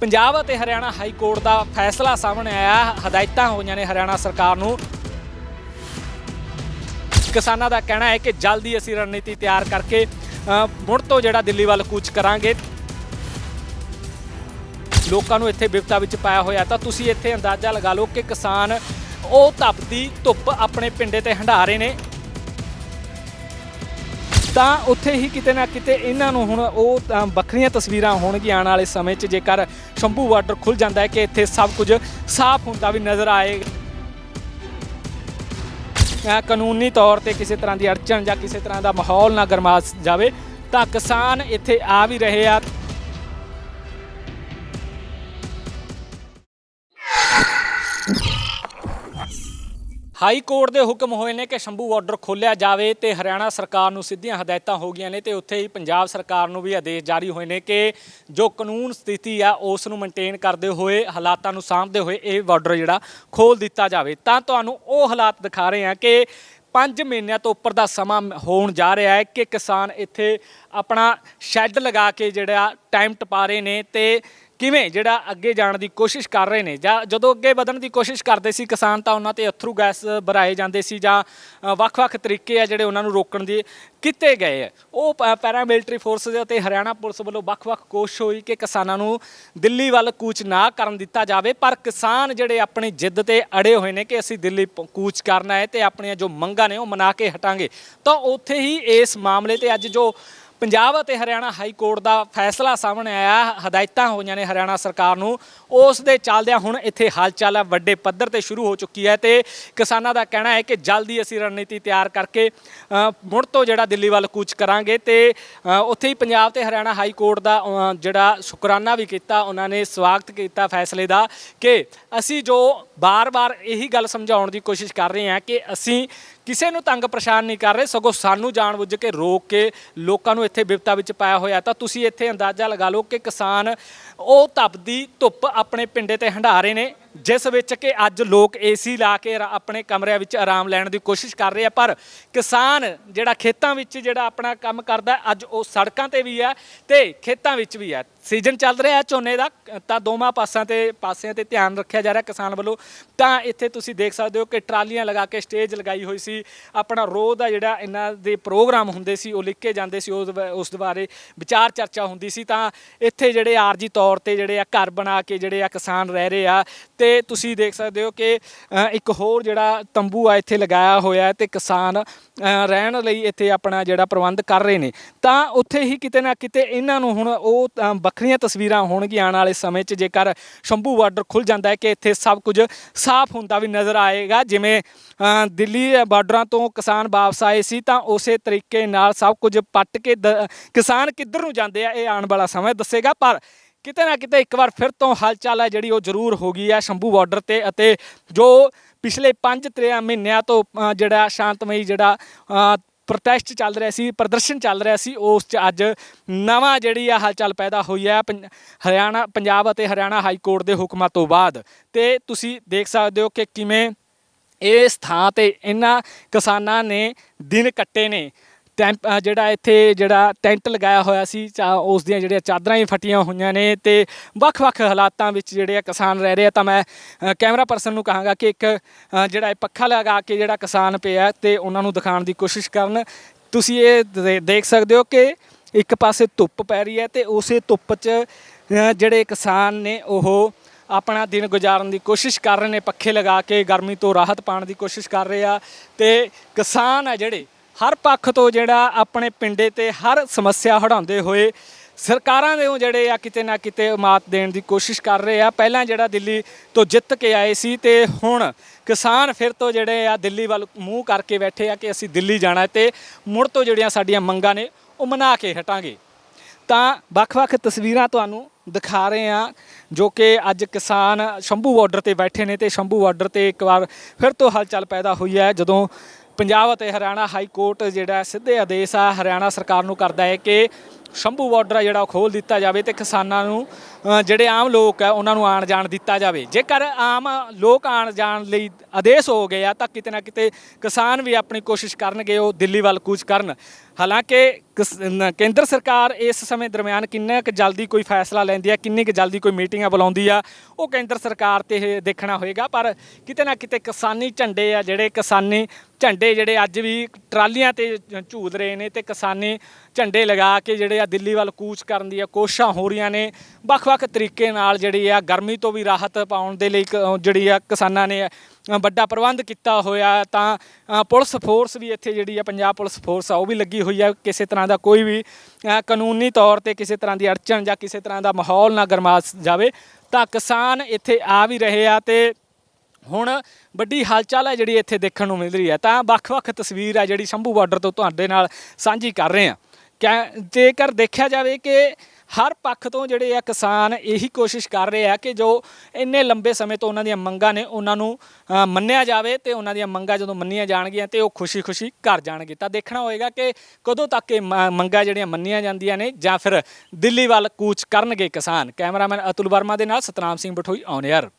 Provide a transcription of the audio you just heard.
ਪੰਜਾਬ ਅਤੇ Haryana high court ਦਾ ਫੈਸਲਾ ਸਾਹਮਣੇ ਆਇਆ। ਹਦਾਇਤਾਂ ਹੋਈਆਂ ਨੇ ਹਰਿਆਣਾ ਸਰਕਾਰ ਨੂੰ। ਕਿਸਾਨਾਂ ਦਾ ਕਹਿਣਾ ਹੈ ਕਿ ਜਲਦੀ ਅਸੀਂ ਰਣਨੀਤੀ ਤਿਆਰ ਕਰਕੇ ਮੁੜ ਤੋਂ ਜਿਹੜਾ ਦਿੱਲੀ ਵੱਲ ਕੂਚ ਕਰਾਂਗੇ। ਲੋਕਾਂ ਨੂੰ ਇੱਥੇ ਵਿਪਤਾ ਵਿੱਚ ਪਾਇਆ ਹੋਇਆ ਤਾਂ ਤੁਸੀਂ ਇੱਥੇ ਅੰਦਾਜ਼ਾ ਲਗਾ ਲਓ ਕਿ ਕਿਸਾਨ ਉਹ ਤਪਦੀ ਧੁੱਪ ਆਪਣੇ ਪਿੰਡੇ ਤੇ ਹੰਢਾ ਰਹੇ ਨੇ। ਤਾਂ ਉੱਥੇ ਹੀ ਕਿਤੇ ਨਾ ਕਿਤੇ ਇਹਨਾਂ ਨੂੰ ਹੁਣ ਉਹ ਵੱਖਰੀਆਂ ਤਸਵੀਰਾਂ ਹੋਣਗੀਆਂ ਆਉਣ ਵਾਲੇ ਸਮੇਂ 'ਚ, ਜੇਕਰ ਸ਼ੰਭੂ ਬਾਰਡਰ ਖੁੱਲ ਜਾਂਦਾ ਹੈ ਕਿ ਇੱਥੇ ਸਭ ਕੁਝ ਸਾਫ਼ ਹੁੰਦਾ ਵੀ ਨਜ਼ਰ ਆਏ। ਕਾਨੂੰਨੀ ਤੌਰ ਤੇ ਕਿਸੇ ਤਰ੍ਹਾਂ ਦੀ ਅੜਚਣ ਜਾਂ ਕਿਸੇ ਤਰ੍ਹਾਂ ਦਾ ਮਾਹੌਲ ਨਾ ਗਰਮਾ ਜਾਵੇ, ਤਾਂ ਕਿਸਾਨ ਇੱਥੇ ਆ ਵੀ ਰਹੇ ਆ। ਹਾਈ ਕੋਰਟ ਦੇ ਹੁਕਮ ਹੋਏ ਨੇ ਕਿ ਸ਼ੰਭੂ ਬਾਰਡਰ ਖੋਲ੍ਹਿਆ ਜਾਵੇ ਤੇ ਹਰਿਆਣਾ ਸਰਕਾਰ ਨੂੰ ਸਿੱਧੀਆਂ ਹਦਾਇਤਾਂ ਹੋ ਗਈਆਂ ਨੇ ਤੇ ਉੱਥੇ ਹੀ ਪੰਜਾਬ ਸਰਕਾਰ ਨੂੰ ਵੀ ਆਦੇਸ਼ ਜਾਰੀ ਹੋਏ ਨੇ ਕਿ ਜੋ ਕਾਨੂੰਨ ਸਥਿਤੀ ਆ, ਉਸ ਨੂੰ ਮੇਨਟੇਨ ਕਰਦੇ ਹੋਏ, ਹਾਲਾਤਾਂ ਨੂੰ ਸਾਂਭਦੇ ਹੋਏ ਇਹ ਬਾਰਡਰ ਜਿਹੜਾ ਖੋਲ ਦਿੱਤਾ ਜਾਵੇ। ਤਾਂ ਤੁਹਾਨੂੰ ਉਹ ਹਾਲਾਤ ਦਿਖਾ ਰਹੇ ਹਾਂ ਕਿ 5 ਮਹੀਨਿਆਂ ਤੋਂ ਉੱਪਰ ਦਾ ਸਮਾਂ ਹੋਣ ਜਾ ਰਿਹਾ ਹੈ ਕਿ ਕਿਸਾਨ ਇੱਥੇ ਆਪਣਾ ਸ਼ੈੱਡ ਲਗਾ ਕੇ ਜਿਹੜਾ ਟਾਈਮ ਟਪਾ ਰਹੇ ਨੇ ਤੇ ਕਿਵੇਂ ਜਿਹੜਾ ਅੱਗੇ ਜਾਣ ਦੀ ਕੋਸ਼ਿਸ਼ ਕਰ ਰਹੇ ਨੇ? ਜਾਂ ਜਦੋਂ ਅੱਗੇ ਵਧਣ ਦੀ ਕੋਸ਼ਿਸ਼ ਕਰਦੇ ਸੀ ਕਿਸਾਨ ਤਾਂ ਉਹਨਾਂ ਤੇ ਅਥਰੂ ਗੈਸ ਭਰਾਏ ਜਾਂਦੇ ਸੀ ਜਾਂ ਵੱਖ-ਵੱਖ ਤਰੀਕੇ ਆ ਜਿਹੜੇ ਉਹਨਾਂ ਨੂੰ ਰੋਕਣ ਦੀ ਕੀਤੇ ਗਏ ਆ। ਉਹ ਪ- ਪੈਰਾਮਿਲਟਰੀ ਫੋਰਸਸ ਅਤੇ ਹਰਿਆਣਾ ਪੁਲਿਸ ਵੱਲੋਂ ਵੱਖ-ਵੱਖ ਕੋਸ਼ਿਸ਼ ਹੋਈ ਕਿ ਕਿਸਾਨਾਂ ਨੂੰ ਦਿੱਲੀ ਵੱਲ ਕੂਚ ਨਾ ਕਰਨ ਦਿੱਤਾ ਜਾਵੇ। ਪਰ ਕਿਸਾਨ ਜਿਹੜੇ ਆਪਣੀ ਜਿੱਦ ਤੇ ਅੜੇ ਹੋਏ ਨੇ ਕਿ ਅਸੀਂ ਦਿੱਲੀ ਪ- ਕੂਚ ਕਰਨਾ ਹੈ ਤੇ ਆਪਣੀਆਂ ਜੋ ਮੰਗਾਂ ਨੇ ਉਹ ਮਨਾ ਕੇ ਹਟਾਂਗੇ। ਤਾਂ ਉੱਥੇ ਹੀ ਇਸ ਮਾਮਲੇ ਤੇ ਅੱਜ ਜੋ ਪੰਜਾਬ ਅਤੇ ਹਰਿਆਣਾ ਹਾਈ ਕੋਰਟ ਦਾ ਫੈਸਲਾ ਸਾਹਮਣੇ ਆਇਆ। ਹਦਾਇਤਾਂ ਹੋਈਆਂ ਨੇ ਹਰਿਆਣਾ ਸਰਕਾਰ ਨੂੰ। ਉਸ ਦੇ ਚੱਲਦਿਆਂ ਹੁਣ ਇੱਥੇ ਹਲਚਲ ਆ ਵੱਡੇ ਪੱਧਰ ਤੇ ਸ਼ੁਰੂ ਹੋ ਚੁੱਕੀ ਹੈ ਤੇ ਕਿਸਾਨਾਂ ਦਾ ਕਹਿਣਾ ਹੈ ਕਿ ਜਲਦੀ ਅਸੀਂ ਰਣਨੀਤੀ ਤਿਆਰ ਕਰਕੇ ਮੁੜ ਤੋਂ ਜਿਹੜਾ ਦਿੱਲੀ ਵੱਲ ਕੂਚ ਕਰਾਂਗੇ ਤੇ ਉੱਥੇ ਹੀ ਪੰਜਾਬ ਤੇ ਹਰਿਆਣਾ ਹਾਈ ਕੋਰਟ ਦਾ ਜਿਹੜਾ ਸ਼ੁਕਰਾਨਾ ਵੀ ਕੀਤਾ। ਉਹਨਾਂ ਨੇ ਸਵਾਗਤ ਕੀਤਾ ਫੈਸਲੇ ਦਾ ਕਿ ਅਸੀਂ ਜੋ ਬਾਰ-ਬਾਰ ਇਹੀ ਗੱਲ ਸਮਝਾਉਣ ਦੀ ਕੋਸ਼ਿਸ਼ ਕਰ ਰਹੇ ਹਾਂ ਕਿ ਅਸੀਂ ਕਿਸੇ ਨੂੰ ਤੰਗ ਪਰੇਸ਼ਾਨ ਨਹੀਂ ਕਰ ਰਹੇ, ਸਗੋਂ ਸਾਨੂੰ ਜਾਣਬੁੱਝ ਕੇ ਰੋਕ ਕੇ ਲੋਕਾਂ ਨੂੰ ਇੱਥੇ ਵਿਪਤਾ ਵਿੱਚ ਪਾਇਆ ਹੋਇਆ ਤਾਂ ਤੁਸੀਂ ਇੱਥੇ ਅੰਦਾਜ਼ਾ ਲਗਾ ਲਓ ਕਿ ਕਿਸਾਨ ਉਹ ਤਪਦੀ ਧੁੱਪ ਆਪਣੇ ਪਿੰਡੇ ਤੇ ਹੰਢਾ ਰਹੇ ਨੇ। ਜਿਸ ਵਿੱਚ ਕਿ ਅੱਜ ਲੋਕ ਏਸੀ ਲਾ ਕੇ ਰ- ਆਪਣੇ ਕਮਰਿਆਂ ਵਿੱਚ ਆਰਾਮ ਲੈਣ ਦੀ ਕੋਸ਼ਿਸ਼ ਕਰ ਰਹੇ ਆ ਪਰ ਕਿਸਾਨ ਜਿਹੜਾ ਖੇਤਾਂ ਵਿੱਚ ਜਿਹੜਾ ਆਪਣਾ ਕੰਮ ਕਰਦਾ ਹੈ, ਅੱਜ ਉਹ ਸੜਕਾਂ ਤੇ ਵੀ ਹੈ ਤੇ ਖੇਤਾਂ ਵਿੱਚ ਵੀ ਹੈ ਸੀਜ਼ਨ ਚੱਲ ਰਿਹਾ ਹੈ ਝੋਨੇ ਦਾ ਤਾਂ ਦੋਵਾਂ ਪਾਸਿਆਂ ਤੇ ਪਾਸਿਆਂ ਤੇ ਧਿਆਨ ਰੱਖਿਆ ਜਾ ਰਿਹਾ ਕਿਸਾਨ ਵੱਲੋਂ। ਤਾਂ ਇੱਥੇ ਤੁਸੀਂ ਦੇਖ ਸਕਦੇ ਹੋ ਕਿ ਟਰਾਲੀਆਂ ਲਗਾ ਕੇ ਸਟੇਜ ਲਗਾਈ ਹੋਈ ਸੀ। ਆਪਣਾ ਰੋਹ ਦਾ ਜਿਹੜਾ ਇਹਨਾਂ ਦੇ ਪ੍ਰੋਗਰਾਮ ਹੁੰਦੇ ਸੀ ਉਹ ਲਿਖ ਕੇ ਜਾਂਦੇ ਸੀ ਉਸ ਬ- ਉਸ ਬਾਰੇ ਵਿਚਾਰ ਚਰਚਾ ਹੁੰਦੀ ਸੀ। ਤਾਂ ਇੱਥੇ ਜਿਹੜੇ ਆਰਜੀ ਤੌਰ ਤੇ ਜਿਹੜੇ ਆ ਘਰ ਬਣਾ ਕੇ ਜਿਹੜੇ ਆ ਕਿਸਾਨ ਰਹਿ ਰਹੇ ਆ ਤੇ ਤੁਸੀਂ ਦੇਖ ਸਕਦੇ ਹੋ ਕਿ ਇੱਕ ਹੋਰ ਜਿਹੜਾ ਤੰਬੂ ਆ ਇੱਥੇ ਲਗਾਇਆ ਹੋਇਆ ਹੈ ਤੇ ਕਿਸਾਨ ਰਹਿਣ ਲਈ ਇੱਥੇ ਆਪਣਾ ਜਿਹੜਾ ਪ੍ਰਬੰਧ ਕਰ ਰਹੇ ਨੇ। ਤਾਂ ਉੱਥੇ ਹੀ ਕਿਤੇ ਨਾ ਕਿਤੇ ਇਹਨਾਂ ਨੂੰ ਹੁਣ ਉਹ ਵੱਖਰੀਆਂ ਤਸਵੀਰਾਂ ਹੋਣਗੀਆਂ ਆਉਣ ਵਾਲੇ ਸਮੇਂ 'ਚ, ਜੇਕਰ ਸ਼ੰਭੂ ਬਾਰਡਰ ਖੁੱਲ ਜਾਂਦਾ ਹੈ ਕਿ ਇੱਥੇ ਸਭ ਕੁਝ ਸਾਫ਼ ਹੁੰਦਾ ਵੀ ਨਜ਼ਰ ਆਏਗਾ। ਜਿਵੇਂ ਦਿੱਲੀ ਬਾਰਡਰਾਂ ਤੋਂ ਕਿਸਾਨ ਵਾਪਸ ਆਏ ਸੀ, ਤਾਂ ਉਸੇ ਤਰੀਕੇ ਨਾਲ ਸਭ ਕੁਝ ਪੱਟ ਕੇ ਦ- ਕਿਸਾਨ ਕਿੱਧਰ ਨੂੰ ਜਾਂਦੇ ਆ, ਇਹ ਆਉਣ ਵਾਲਾ ਸਮਾਂ ਦੱਸੇਗਾ। ਪਰ ਕਿਤੇ ਨਾ ਕਿਤੇ ਇੱਕ ਵਾਰ ਫਿਰ ਤੋਂ ਹਲਚਲ ਹੈ ਜਿਹੜੀ ਉਹ ਜ਼ਰੂਰ ਹੋ ਗਈ ਹੈ ਸ਼ੰਭੂ ਬਾਰਡਰ ਤੇ ਅਤੇ ਜੋ ਪਿਛਲੇ 5-3 ਮਹੀਨਿਆਂ ਤੋਂ ਜਿਹੜਾ ਸ਼ਾਂਤਮਈ ਜਿਹੜਾ ਪ੍ਰੋਟੈਸਟ ਚੱਲ ਰਿਹਾ ਸੀ, ਪ੍ਰਦਰਸ਼ਨ ਚੱਲ ਰਿਹਾ ਸੀ, ਉਸ 'ਚ ਅੱਜ ਨਵਾਂ ਜਿਹੜੀ ਆ ਹਲਚਲ ਪੈਦਾ ਹੋਈ ਹੈ ਪੰਜ- ਹਰਿਆਣਾ, ਪੰਜਾਬ ਅਤੇ ਹਰਿਆਣਾ ਹਾਈ ਕੋਰਟ ਦੇ ਹੁਕਮਾਂ ਤੋਂ ਬਾਅਦ। ਤੇ ਤੁਸੀਂ ਦੇਖ ਸਕਦੇ ਹੋ ਕਿ ਕਿਵੇਂ ਇਸ ਥਾਂ ਤੇ ਇਹਨਾਂ ਕਿਸਾਨਾਂ ਨੇ ਦਿਨ ਕੱਟੇ ਨੇ। ਟੈਂਪ ਜਿਹੜਾ ਇੱਥੇ ਜਿਹੜਾ ਟੈਂਟ ਲਗਾਇਆ ਹੋਇਆ ਸੀ ਚਾ- ਉਸ ਦੀਆਂ ਜਿਹੜੀਆਂ ਚਾਦਰਾਂ ਵੀ ਫਟੀਆਂ ਹੋਈਆਂ ਨੇ ਤੇ ਵੱਖ-ਵੱਖ ਹਾਲਾਤਾਂ ਵਿੱਚ ਜਿਹੜੇ ਆ ਕਿਸਾਨ ਰਹਿ ਰਹੇ ਆ, ਤਾਂ ਮੈਂ ਕੈਮਰਾ ਪਰਸਨ ਨੂੰ ਕਹਾਂਗਾ ਕਿ ਇੱਕ ਜਿਹੜਾ ਇਹ ਪੱਖਾ ਲਗਾ ਕੇ ਜਿਹੜਾ ਕਿਸਾਨ ਪਿਆ ਤੇ ਉਹਨਾਂ ਨੂੰ ਦਿਖਾਉਣ ਦੀ ਕੋਸ਼ਿਸ਼ ਕਰਨ। ਤੁਸੀਂ ਇਹ ਦੇ- ਦੇਖ ਸਕਦੇ ਹੋ ਕਿ ਇੱਕ ਪਾਸੇ ਧੁੱਪ ਪੈ ਰਹੀ ਹੈ ਤੇ ਉਸੇ ਧੁੱਪ 'ਚ ਜਿਹੜੇ ਕਿਸਾਨ ਨੇ ਉਹ ਆਪਣਾ ਦਿਨ ਗੁਜ਼ਾਰਨ ਦੀ ਕੋਸ਼ਿਸ਼ ਕਰ ਰਹੇ ਨੇ, ਪੱਖੇ ਲਗਾ ਕੇ ਗਰਮੀ ਤੋਂ ਰਾਹਤ ਪਾਉਣ ਦੀ ਕੋਸ਼ਿਸ਼ ਕਰ ਰਹੇ ਆ ਤੇ ਕਿਸਾਨ ਆ ਜਿਹੜੇ ਹਰ ਪੱਖ ਤੋਂ ਜਿਹੜਾ ਆਪਣੇ ਪਿੰਡੇ ਤੇ ਹਰ ਸਮੱਸਿਆ ਹਟਾਉਂਦੇ ਹੋਏ ਸਰਕਾਰਾਂ ਦੇ ਉਹ ਜਿਹੜੇ ਆ ਕਿਤੇ ਨਾ ਕਿਤੇ ਮਾਤ ਦੇਣ ਦੀ ਕੋਸ਼ਿਸ਼ ਕਰ ਰਹੇ ਆ। ਪਹਿਲਾਂ ਜਿਹੜਾ ਦਿੱਲੀ ਤੋਂ ਜਿੱਤ ਕੇ ਆਏ ਸੀ ਤੇ ਹੁਣ ਕਿਸਾਨ ਫਿਰ ਤੋਂ ਜਿਹੜੇ ਆ ਦਿੱਲੀ ਵੱਲ ਮੂੰਹ ਕਰਕੇ ਬੈਠੇ ਆ ਕਿ ਅਸੀਂ ਦਿੱਲੀ ਜਾਣਾ ਹੈ ਤੇ ਮੁੜ ਤੋਂ ਜਿਹੜੀਆਂ ਸਾਡੀਆਂ ਮੰਗਾਂ ਨੇ ਉਹ ਮਨਾ ਕੇ ਹਟਾਂਗੇ। ਤਾਂ ਵੱਖ-ਵੱਖ ਤਸਵੀਰਾਂ ਤੁਹਾਨੂੰ ਦਿਖਾ ਰਹੇ ਹਾਂ ਜੋ ਕਿ ਅੱਜ ਕਿਸਾਨ ਸ਼ੰਭੂ ਬਾਰਡਰ ਤੇ ਬੈਠੇ ਨੇ ਤੇ ਸ਼ੰਭੂ ਬਾਰਡਰ ਤੇ ਇੱਕ ਵਾਰ ਫਿਰ ਤੋਂ ਹਲਚਲ ਪੈਦਾ ਹੋਈ ਹੈ। ਜਦੋਂ ਪੰਜਾਬ ਅਤੇ ਹਰਿਆਣਾ ਹਾਈ ਕੋਰਟ ਜਿਹੜਾ ਸਿੱਧੇ ਆਦੇਸ਼ ਆ। ਹਰਿਆਣਾ ਸਰਕਾਰ ਨੂੰ ਕਰਦਾ ਹੈ ਕਿ ਸ਼ੰਭੂ ਬਾਰਡਰ ਆ ਜਿਹੜਾ ਉਹ ਖੋਲ ਦਿੱਤਾ ਜਾਵੇ ਤੇ ਕਿਸਾਨਾਂ ਨੂੰ ਜਿਹੜੇ ਆਮ ਲੋਕ ਆ, ਉਹਨਾਂ ਨੂੰ ਆਣ ਜਾਣ ਦਿੱਤਾ ਜਾਵੇ। ਜੇਕਰ ਆਮ ਲੋਕ ਆਣ ਜਾਣ ਲਈ ਆਦੇਸ਼ ਹੋ ਗਏ ਆ, ਤਾਂ ਕਿਤੇ ਨਾ ਕਿਤੇ ਕਿਸਾਨ ਵੀ ਆਪਣੀ ਕੋਸ਼ਿਸ਼ ਕਰਨਗੇ, ਉਹ ਦਿੱਲੀ ਵੱਲ ਕੂਚ ਕਰਨ। ਹਾਲਾਂਕਿ ਕਿਸ- ਨ- ਕੇਂਦਰ ਸਰਕਾਰ ਇਸ ਸਮੇਂ ਦਰਮਿਆਨ ਕਿੰਨਾ ਕੁ ਜਲਦੀ ਕੋਈ ਫੈਸਲਾ ਲੈਂਦੀ ਹੈ ਕਿੰਨੀ ਕੁ ਜਲਦੀ ਕੋਈ ਮੀਟਿੰਗਾਂ ਬੁਲਾਉਂਦੀ ਆ, ਉਹ ਕੇਂਦਰ ਸਰਕਾਰ ਤੇ ਇਹ ਦੇਖਣਾ ਹੋਏਗਾ। ਪਰ ਕਿਤੇ ਨਾ ਕਿਤੇ ਕਿਸਾਨੀ ਝੰਡੇ ਆ ਜਿਹੜੇ ਕਿਸਾਨੀ ਝੰਡੇ ਜਿਹੜੇ ਅੱਜ ਵੀ ਟਰਾਲੀਆਂ ਤੇ ਝੂਲ ਰਹੇ ਨੇ ਤੇ ਕਿਸਾਨੀ ਝੰਡੇ ਲਗਾ ਕੇ ਜਿਹੜੇ ਆ ਦਿੱਲੀ ਵੱਲ ਕੂਚ ਕਰਨ ਦੀਆਂ ਕੋਸ਼ਿਸ਼ਾਂ ਹੋ ਰਹੀਆਂ ਨੇ। ਵੱਖ-ਵੱਖ ਤਰੀਕੇ ਨਾਲ ਜਿਹੜੀ ਆ ਗਰਮੀ ਤੋਂ ਵੀ ਰਾਹਤ ਪਾਉਣ ਦੇ ਲਈ ਕ- ਜਿਹੜੀ ਆ ਕਿਸਾਨਾਂ ਨੇ ਵੱਡਾ ਪ੍ਰਬੰਧ ਕੀਤਾ ਹੋਇਆ ਤਾਂ ਪੁਲਿਸ ਫੋਰਸ ਵੀ ਇੱਥੇ ਜਿਹੜੀ ਆ ਪੰਜਾਬ ਪੁਲਿਸ ਫੋਰਸ ਆ, ਉਹ ਵੀ ਲੱਗੀ ਹੋਈ ਆ। ਕਿਸੇ ਤਰ੍ਹਾਂ ਦਾ ਕੋਈ ਵੀ ਕਾਨੂੰਨੀ ਤੌਰ ਤੇ ਕਿਸੇ ਤਰ੍ਹਾਂ ਦੀ ਅੜਚਣ ਜਾਂ ਕਿਸੇ ਤਰ੍ਹਾਂ ਦਾ ਮਾਹੌਲ ਨਾ ਗਰਮਾ ਜਾਵੇ, ਤਾਂ ਕਿਸਾਨ ਇੱਥੇ ਆ ਵੀ ਰਹੇ ਆ ਤੇ ਹੁਣ ਵੱਡੀ ਹਲਚਲ ਹੈ ਜਿਹੜੀ ਇੱਥੇ ਦੇਖਣ ਨੂੰ ਮਿਲ ਰਹੀ ਹੈ। ਤਾਂ ਵੱਖ-ਵੱਖ ਤਸਵੀਰ ਆ ਜਿਹੜੀ ਸ਼ੰਭੂ ਬਾਰਡਰ ਤੋਂ ਤੁਹਾਡੇ ਨਾਲ ਸਾਂਝੀ ਕਰ ਰਹੇ ਹਾਂ। ਕਿ, ਜੇਕਰ ਦੇਖਿਆ ਜਾਵੇ ਕਿ ਹਰ ਪੱਖ ਤੋਂ ਜਿਹੜੇ ਆ ਕਿਸਾਨ ਇਹੀ ਕੋਸ਼ਿਸ਼ ਕਰ ਰਹੇ ਆ ਕਿ ਜੋ ਇੰਨੇ ਲੰਬੇ ਸਮੇਂ ਤੋਂ ਉਹਨਾਂ ਦੀਆਂ ਮੰਗਾਂ ਨੇ ਉਹਨਾਂ ਨੂੰ ਅ, ਮੰਨਿਆ ਜਾਵੇ ਤੇ ਉਹਨਾਂ ਦੀਆਂ ਮੰਗਾਂ ਜਦੋਂ ਮੰਨੀਆਂ ਜਾਣਗੀਆਂ ਤੇ ਉਹ ਖੁਸ਼ੀ-ਖੁਸ਼ੀ ਘਰ ਜਾਣਗੇ। ਤਾਂ ਦੇਖਣਾ ਹੋਏਗਾ ਕਿ ਕਦੋਂ ਤੱਕ ਇਹ ਮ- ਮੰਗਾਂ ਜਿਹੜੀਆਂ ਮੰਨੀਆਂ ਜਾਂਦੀਆਂ ਨੇ ਜਾਂ ਫਿਰ ਦਿੱਲੀ ਵੱਲ ਕੂਚ ਕਰਨਗੇ ਕਿਸਾਨ। ਕੈਮਰਾਮੈਨ ਅਤੁਲ ਵਰਮਾ ਦੇ ਨਾਲ ਸਤਨਾਮ ਸਿੰਘ ਬਠੋਈ ਔਨ 에ਅਰ